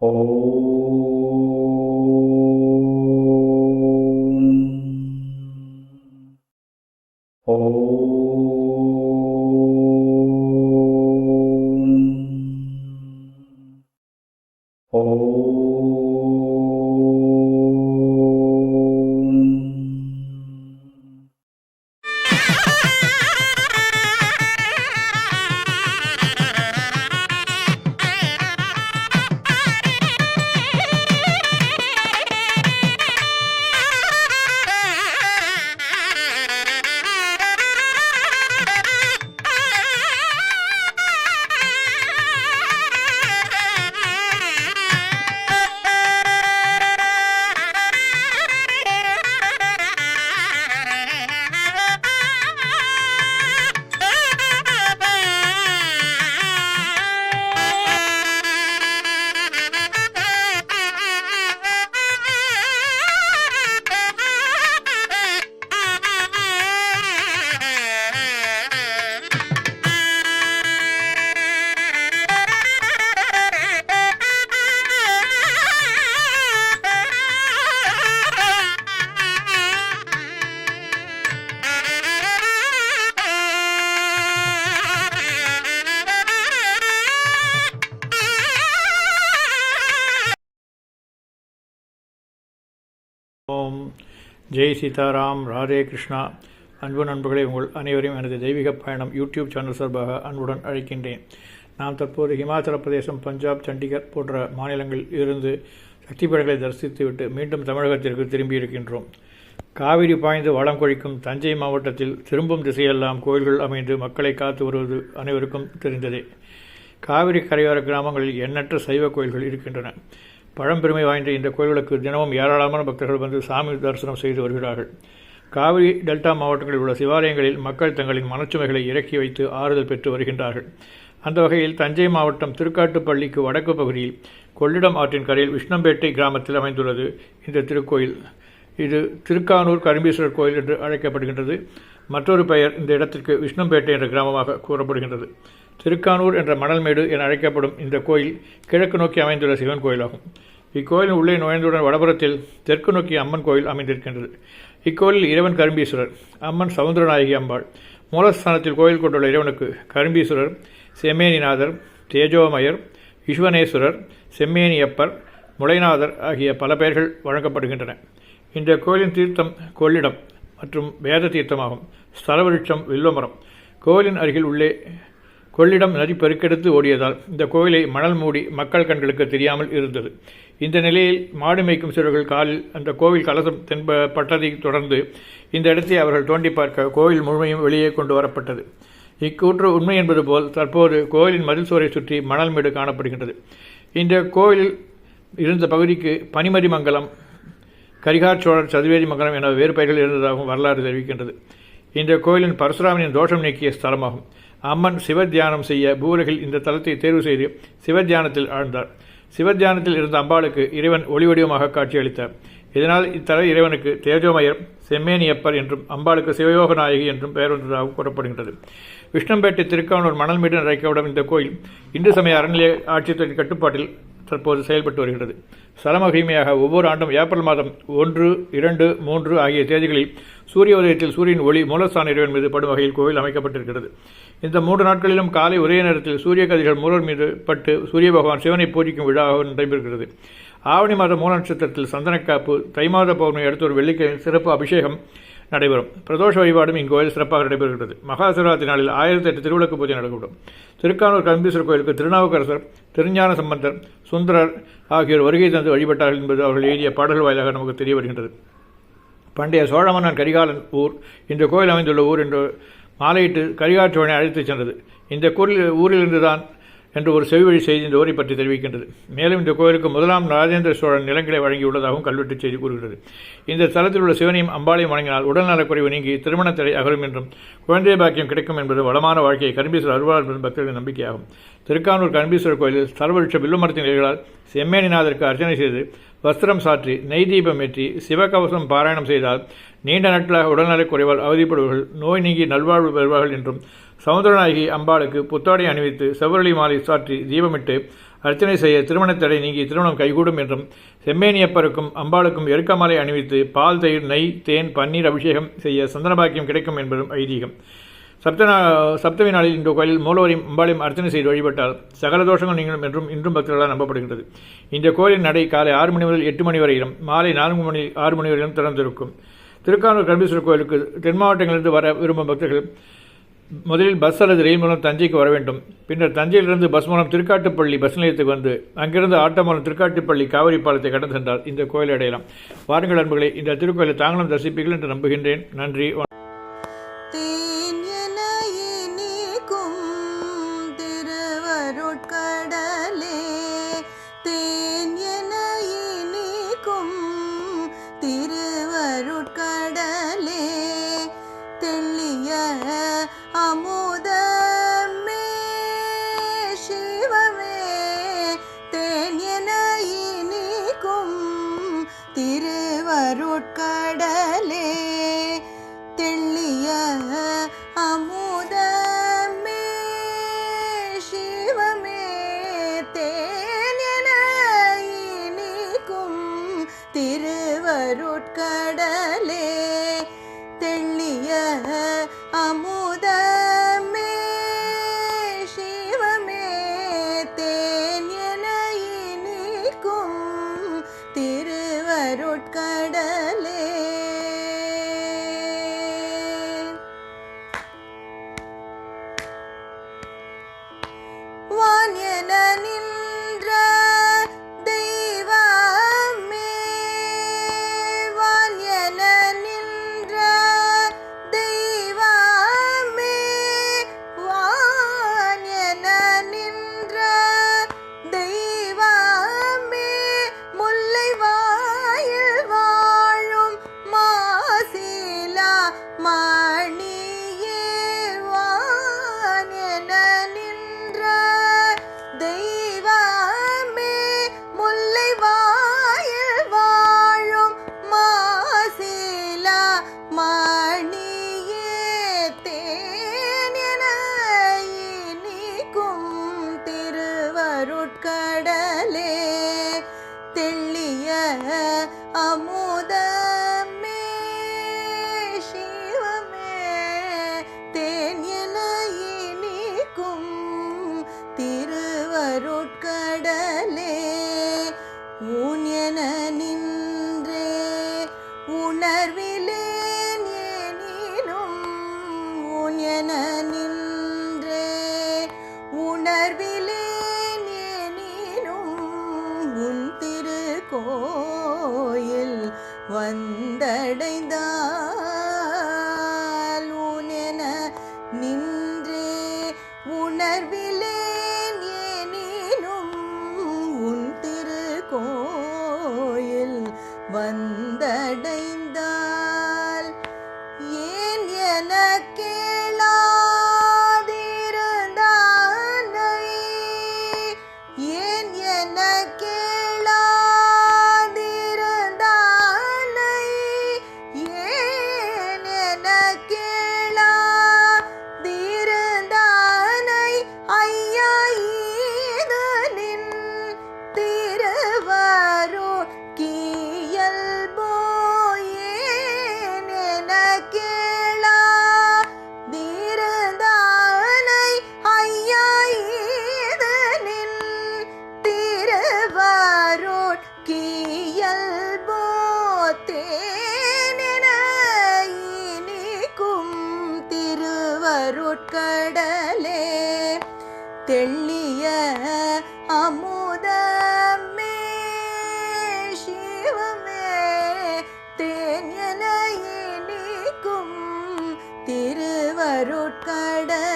Oh. ஓம். ஜெய் சீதாராம். ராதே கிருஷ்ணா. அன்பு நண்பர்களே உங்கள் அனைவரையும் எனது தெய்வீக பயணம் யூடியூப் சேனல் சார்பாக அன்புடன் அழைக்கின்றேன். நாம் தற்போது ஹிமாச்சல பிரதேசம் பஞ்சாப் சண்டிகர் போன்ற மாநிலங்களில் இருந்து சக்திபீடங்களை தரிசித்துவிட்டு மீண்டும் தமிழகத்திற்கு திரும்பியிருக்கின்றோம் காவிரி பாய்ந்து வளம் கொழிக்கும் தஞ்சை மாவட்டத்தில் திரும்பும் திசையெல்லாம் கோயில்கள் அமைந்து மக்களை காத்து வருவது அனைவருக்கும் தெரிந்ததே. காவிரி கரையோர கிராமங்களில் எண்ணற்ற சைவ கோயில்கள் இருக்கின்றன. பழம்பெருமை வாய்ந்த இந்த கோயில்களுக்கு தினமும் ஏராளமான பக்தர்கள் வந்து சாமி தரிசனம் செய்து வருகிறார்கள். காவிரி டெல்டா மாவட்டங்களில் உள்ள சிவாலயங்களில் மக்கள் தங்களின் மனச்சுமைகளை இறக்கி வைத்து ஆறுதல் பெற்று வருகின்றார்கள். அந்த வகையில் தஞ்சை மாவட்டம் திருக்காட்டுப்பள்ளிக்கு வடக்கு பகுதியில் கொள்ளிடம் ஆற்றின் கரையில் விஷ்ணம்பேட்டை கிராமத்தில் அமைந்துள்ளது இந்த திருக்கோயில். இது திருக்கானூர் கரும்பீஸ்வரர் கோயில் என்று அழைக்கப்படுகின்றது. மற்றொரு பெயர் இந்த இடத்திற்கு விஷ்ணும்பேட்டை என்ற கிராமமாக கூறப்படுகின்றது. திருக்கானூர் என்ற மணல்மேடு என அழைக்கப்படும் இந்த கோயில் கிழக்கு நோக்கி அமைந்துள்ள சிவன் கோயிலாகும். இக்கோயிலின் உள்ளே நுழைந்தவுடன் வடபுறத்தில் தெற்கு நோக்கி அம்மன் கோயில் அமைந்திருக்கின்றது. இக்கோயிலில் இறைவன் கரும்பீஸ்வரர் அம்மன் சவுந்தரநாயகி அம்பாள் மூலஸ்தானத்தில் கோயில் கொண்டுள்ள இறைவனுக்கு கரும்பீஸ்வரர் செம்மேனிநாதர் தேஜோமயர் விஸ்வனேஸ்வரர் செம்மேனியப்பர் முளைநாதர் ஆகிய பல பெயர்கள் வழங்கப்படுகின்றன. இந்த கோயிலின் தீர்த்தம் கொள்ளிடம் மற்றும் வேத தீர்த்தமாகும் ஸ்தலவிருட்சம் வில்வமரம். கோயிலின் அருகில் உள்ளே கொள்ளிடம் நதி பெருக்கெடுத்து ஓடியதால் இந்த கோயிலை மணல் மூடி மக்கள் கண்களுக்கு தெரியாமல் இருந்தது. இந்த நிலையில் மாடு மேய்க்கும் சிறுவர்கள் காலில் அந்த கோவில் கலசம் தென்பட்டதை தொடர்ந்து இந்த இடத்தை அவர்கள் தோண்டி பார்க்க கோவில் முழுமையும் வெளியே கொண்டு வரப்பட்டது. இக்கூற்று உண்மை என்பது போல் தற்போது கோயிலின் மதில் சுவரை சுற்றி மணல் மேடு காணப்படுகின்றது. இந்த கோயிலில் இருந்த பகுதிக்கு பனிமதி மங்கலம் கரிகார் சோழர் சதுவேதி மங்கலம் என வேறு பெயர்கள் இருந்ததாகவும் வரலாறு தெரிவிக்கின்றது. இந்த கோயிலின் பரசுராமனின் தோஷம் நீக்கிய ஸ்தலமாகும். அம்மன் சிவத்தியானம் செய்ய பூலகில் இந்த தலத்தை தேர்வு செய்து சிவத்தியானத்தில் ஆழ்ந்தார். சிவத்தியானத்தில் இருந்த அம்பாளுக்கு இறைவன் ஒளிவடிவமாக காட்சியளித்தார். இதனால் இத்தல இறைவனுக்கு தேஜோமயர் செம்மேனியப்பர் என்றும் அம்பாளுக்கு சிவயோக நாயகி என்றும் பெயர் வந்ததாக கூறப்படுகின்றது. விஷ்ணம்பேட்டை திருக்கானூர் மணல் மீது அழைக்கப்படும் இந்த கோயில் இந்து சமய அறநிலைய ஆட்சித்துறை கட்டுப்பாட்டில் தற்போது செயல்பட்டு வருகிறது. சரமகிமையாக ஒவ்வொரு ஆண்டும் ஏப்ரல் மாதம் ஒன்று இரண்டு மூன்று ஆகிய தேதிகளில் சூரிய உதயத்தில் சூரியன் ஒளி மூலஸ்தான இறைவன் மீது படும் வகையில் கோவில் அமைக்கப்பட்டிருக்கிறது. இந்த மூன்று நாட்களிலும் காலை ஒரே நேரத்தில் சூரிய கதிர்கள் மூலர் மீது பட்டு சூரிய பகவான் சிவனை பூஜிக்கும் விழாவாக நடைபெறுகிறது. ஆவணி மாத மூல நட்சத்திரத்தில் சந்தனக்காப்பு தை மாத பௌர்ணமி அடுத்த ஒரு வெள்ளிக்கிழமை சிறப்பு அபிஷேகம் நடைபெறும். பிரதோஷ வழிபாடும் இங்கோயில் சிறப்பாக நடைபெறுகிறது. மகாசிவராத்திரி நாளில் ஆயிரத்தி எட்டு திருவிளக்கு பூஜை நடக்கப்படும். திருக்கானூர் கம்பீஸ்வரர் கோயிலுக்கு திருநாவுக்கரசர் திருஞான சம்பந்தர் சுந்தரர் ஆகியோர் வருகை தந்து வழிபட்டார்கள் என்பது அவர்கள் எழுதிய பாடல்கள் வாயிலாக நமக்கு தெரிய வருகின்றது பண்டைய சோழ மன்னன் கரிகாலன் ஊர் இந்த கோயில் அமைந்துள்ள ஊர் என்று மாலையிட்டு கரிகாற்றவனை அழைத்துச் சென்றது. இந்த கோயில் ஊரிலிருந்து தான் என்று ஒரு செவிவழி செய்தி இந்த ஊரை பற்றி தெரிவிக்கின்றது. மேலும் இந்த கோயிலுக்கு முதலாம் ராஜேந்திர சோழன் நிலங்களை வழங்கியுள்ளதாகவும் கல்வெட்டு செய்தி கூறுகிறது. இந்த தலத்தில் உள்ள சிவனையும் அம்பாளையும் வழங்கினால் உடல்நலக்குறைவு நீங்கி திருமணத்தடை அகலும் என்றும் குழந்தை பாக்கியம் கிடைக்கும் என்பது வளமான வாழ்க்கையை கரும்பீஸ்வரர் அருவாள் என்பது பக்தர்களின் நம்பிக்கையாகும். திருக்கானூர் கரும்பீஸ்வரர் கோயிலில் சர்வருஷ வில்லுமரத்தின் இலைகளால் செம்மேனிநாதருக்கு அர்ச்சனை செய்து வஸ்திரம் சாற்றி நெய் தீபம் ஏற்றி சிவகவசம் பாராயணம் செய்தால் நீண்ட நாட்களாக உடல்நலக் குறைவால் அவதிப்படுபவர்கள் நோய் நீங்கி நல்வாழ்வு பெறுவார்கள் என்றும் சமுதிரநாயகி அம்பாளுக்கு புத்தாடை அணிவித்து செவ்வரளி மாலை சாற்றி தீபமிட்டு அர்ச்சனை செய்ய திருமணத் தடை நீங்கி திருமணம் கைகூடும் என்றும் செம்மேனியப்பருக்கும் அம்பாளுக்கும் எருக்கமாலை அணிவித்து பால் தயிர் நெய் தேன் பன்னீர் அபிஷேகம் செய்ய சந்தனபாக்கியம் கிடைக்கும் என்பதும் ஐதீகம். சப்த சப்தமி நாளில் இந்த கோயிலில் மூலவரையும் அம்பாளையும் அர்ச்சனை செய்து வழிபட்டால் சகல தோஷங்கள் நீங்களும் என்றும் இன்றும் பக்தர்களால் நம்பப்படுகின்றது. இந்த கோயிலின் நடை காலை ஆறு மணி முதல் எட்டு மணி வரையிலும் மாலை நான்கு மணி ஆறு மணி வரையிலும் திறந்திருக்கும். திருக்கானூர் கரும்பீஸ்வரர் கோயிலுக்கு தென் மாவட்டங்களிலிருந்து வர விரும்பும் பக்தர்கள் முதலில் பஸ் அல்லது ரயில் மூலம் தஞ்சைக்கு வர வேண்டும். பின்னர் தஞ்சையிலிருந்து பஸ் மூலம் திருக்காட்டுப்பள்ளி பஸ் நிலையத்துக்கு வந்து அங்கிருந்து ஆட்டோ மூலம் திருக்காட்டுப்பள்ளி காவிரி பாலத்தை கடந்து சென்றால் இந்த கோயிலை அடையலாம். வாருங்கள் அன்புகளை இந்த திருக்கோயிலை தாங்களும் தரிசிப்பீர்கள் என்று நம்புகின்றேன். நன்றி amor. வந்தடைந்தால் திருவருட்கடலே